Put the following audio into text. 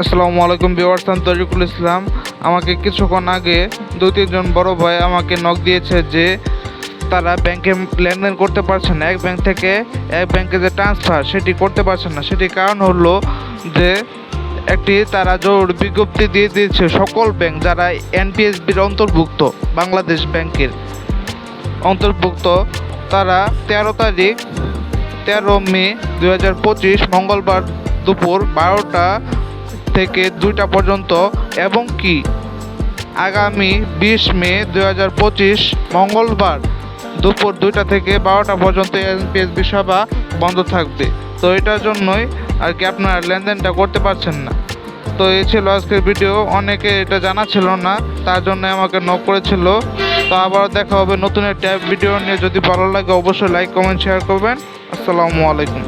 আসসালামু আলাইকুম বিওয়ার্স আমি তরিকুল ইসলাম। আমাকে কিছুক্ষণ আগে দু তিনজন বড় ভাই আমাকে নক দিয়েছে যে তারা ব্যাংকে লেনদেন করতে পারছে না। এক ব্যাংক থেকে এক ব্যাংকে যে ট্রান্সফার সেটি করতে পারছে না। সেটির কারণ হলো যে একটি তারা জরুরি বিজ্ঞপ্তি দিয়ে দিয়েছে সকল ব্যাংক যারা এনপিএসবির অন্তর্ভুক্ত, বাংলাদেশ ব্যাংকের অন্তর্ভুক্ত, তারা তেরো তারিখ, তেরো মে দু হাজার পঁচিশ মঙ্গলবার দুপুর বারোটা থেকে দুইটা পর্যন্ত এবং কি? আগামী বিশ মে দু হাজার পঁচিশ মঙ্গলবার দুপুর দুইটা থেকে বারোটা পর্যন্ত এনপিএসবি সভা বন্ধ থাকবে। তো এটার জন্যই আর কি আপনারা লেনদেনটা করতে পারছেন না। তো এই ছিল আজকের ভিডিও। অনেকে এটা জানা ছিল না, তার জন্য আমাকে নক করেছিল। তো আবার দেখা হবে নতুন একটা ভিডিও নিয়ে। যদি ভালো লাগে অবশ্যই লাইক কমেন্ট শেয়ার করবেন। আসসালামু আলাইকুম।